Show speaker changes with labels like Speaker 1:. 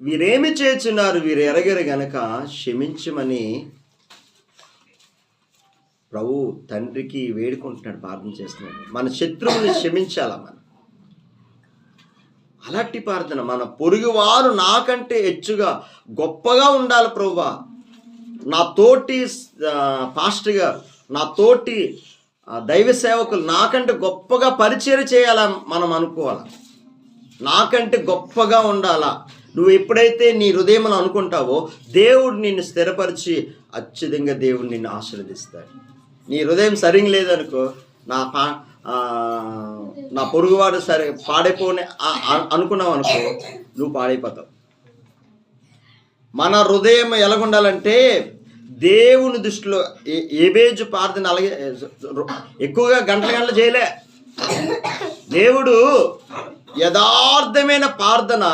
Speaker 1: వీరేమి చేస్తున్నారు వీరు ఎరగరు గనక క్షమించమని ప్రభు తండ్రికి వేడుకుంటున్నాడు ప్రార్థన చేస్తున్నాడు. మన శత్రువుని క్షమించాలా మనం? అలాంటి ప్రార్థన మన పొరుగువారు నాకంటే హెచ్చుగా గొప్పగా ఉండాలి ప్రభువా నా తోటి పాస్టర్ గారు నా తోటి దైవ సేవకులు నాకంటే గొప్పగా పరిచయం చేయాలని మనం అనుకోవాలి? నాకంటే గొప్పగా ఉండాలా? నువ్వు ఎప్పుడైతే నీ హృదయం అనుకుంటావో దేవుడు నిన్ను స్థిరపరిచి అత్యధికంగా దేవుడు నిన్ను ఆశీర్వదిస్తాడు. నీ హృదయం సరిగా లేదనుకో నా పా నా పొరుగువాడు సరే పాడైపోని అనుకున్నావు అనుకో నువ్వు పాడైపోతావు. మన హృదయం ఎలాగుండాలంటే దేవుని దృష్టిలో ఏ- ఏబేజు ప్రార్థన అలాగే ఎక్కువగా గంటల గంటలు చేయలే. దేవుడు యథార్థమైన ప్రార్థన